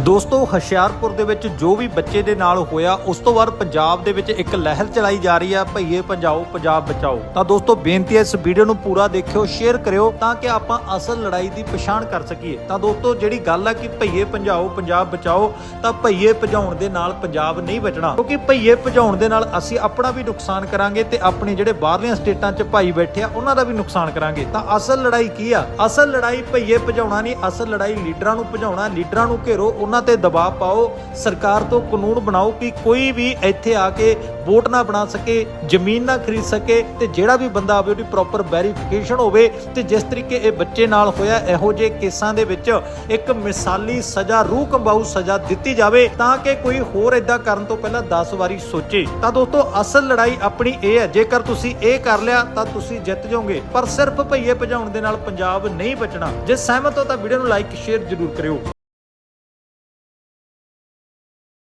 ਦੋਸਤੋ, ਹੁਸ਼ਿਆਰਪੁਰ ਦੇ ਵਿੱਚ ਜੋ ਵੀ ਬੱਚੇ ਦੇ ਨਾਲ ਹੋਇਆ, ਉਸ ਤੋਂ ਬਾਅਦ ਪੰਜਾਬ ਦੇ ਵਿੱਚ ਇੱਕ ਲਹਿਰ ਚਲਾਈ ਜਾ ਰਹੀ ਹੈ ਭਈਏ ਭਜਾਓ, ਪੰਜਾਬ ਬਚਾਓ। ਤਾਂ ਦੋਸਤੋ, ਬੇਨਤੀ ਹੈ, ਇਸ ਵੀਡੀਓ ਨੂੰ ਪੂਰਾ ਦੇਖਿਓ, ਸ਼ੇਅਰ ਕਰਿਓ, ਤਾਂ ਕਿ ਆਪਾਂ ਅਸਲ ਲੜਾਈ ਦੀ ਪਛਾਣ ਕਰ ਸਕੀਏ। ਤਾਂ ਦੋਸਤੋ, ਜਿਹੜੀ ਗੱਲ ਆ ਕਿ ਭਈਏ ਭਜਾਓ, ਪੰਜਾਬ ਬਚਾਓ, ਤਾਂ ਭਈਏ ਭਜਾਉਣ ਦੇ ਨਾਲ ਪੰਜਾਬ ਨਹੀਂ ਬਚਣਾ। ਕਿਉਂਕਿ ਭਈਏ ਭਜਾਉਣ ਦੇ ਨਾਲ ਅਸੀਂ ਆਪਣਾ ਵੀ ਨੁਕਸਾਨ ਕਰਾਂਗੇ ਤੇ ਆਪਣੇ ਜਿਹੜੇ ਬਾਹਰਲੀਆਂ ਸਟੇਟਾਂ 'ਚ ਭਾਈ ਬੈਠੇ ਆ, ਉਹਨਾਂ ਦਾ ਵੀ ਨੁਕਸਾਨ ਕਰਾਂਗੇ। ਤਾਂ ਅਸਲ ਲੜਾਈ ਕੀ ਆ? ਅਸਲ ਲੜਾਈ ਭਈਏ ਭਜਾਉਣਾ ਨਹੀਂ, ਅਸਲ ਲੜਾਈ ਲੀਡਰਾਂ ਨੂੰ ਭਜਾਉਣਾ, ਲੀਡਰਾਂ ਨੂੰ ਘੇਰੋ ਉਹਨਾਂ ਤੇ ਦਬਾਅ ਪਾਓ। ਸਰਕਾਰ ਤੋਂ ਕਾਨੂੰਨ ਬਣਾਓ ਕਿ ਕੋਈ ਵੀ ਇੱਥੇ ਆ ਕੇ ਵੋਟ ਨਾ ਬਣਾ ਸਕੇ, ਜ਼ਮੀਨ ਨਾ ਖਰੀਦ ਸਕੇ ਤੇ ਜਿਹੜਾ ਵੀ ਬੰਦਾ ਆਵੇ ਉਹਦੀ ਪ੍ਰੋਪਰ ਵੈਰੀਫਿਕੇਸ਼ਨ ਹੋਵੇ ਤੇ ਜਿਸ ਤਰੀਕੇ ਇਹ ਬੱਚੇ ਨਾਲ ਹੋਇਆ, ਇਹੋ ਜਿਹੇ ਕੇਸਾਂ ਦੇ ਵਿੱਚ ਇੱਕ ਮਿਸਾਲੀ ਸਜ਼ਾ, ਰੂਹ ਕੰਬਾਊ ਸਜ਼ਾ ਦਿੱਤੀ ਜਾਵੇ ਤਾਂ ਕਿ ਕੋਈ ਹੋਰ ਇਦਾਂ ਕਰਨ ਤੋਂ ਪਹਿਲਾਂ 10 ਵਾਰੀ ਸੋਚੇ। ਤਾਂ ਦੋਸਤੋ, ਅਸਲ ਲੜਾਈ ਆਪਣੀ ਇਹ ਹੈ, ਜੇਕਰ ਤੁਸੀਂ ਇਹ ਕਰ ਲਿਆ ਤਾਂ ਤੁਸੀਂ ਜਿੱਤ ਜਾਓਗੇ। ਪਰ ਸਿਰਫ ਭਈਏ ਭਜਾਉਣ ਦੇ ਨਾਲ ਪੰਜਾਬ ਨਹੀਂ ਬਚਣਾ। ਜੇ ਸਹਿਮਤ ਹੋ ਤਾਂ ਵੀਡੀਓ ਨੂੰ ਲਾਈਕ ਸ਼ੇਅਰ ਜ਼ਰੂਰ ਕਰਿਓ।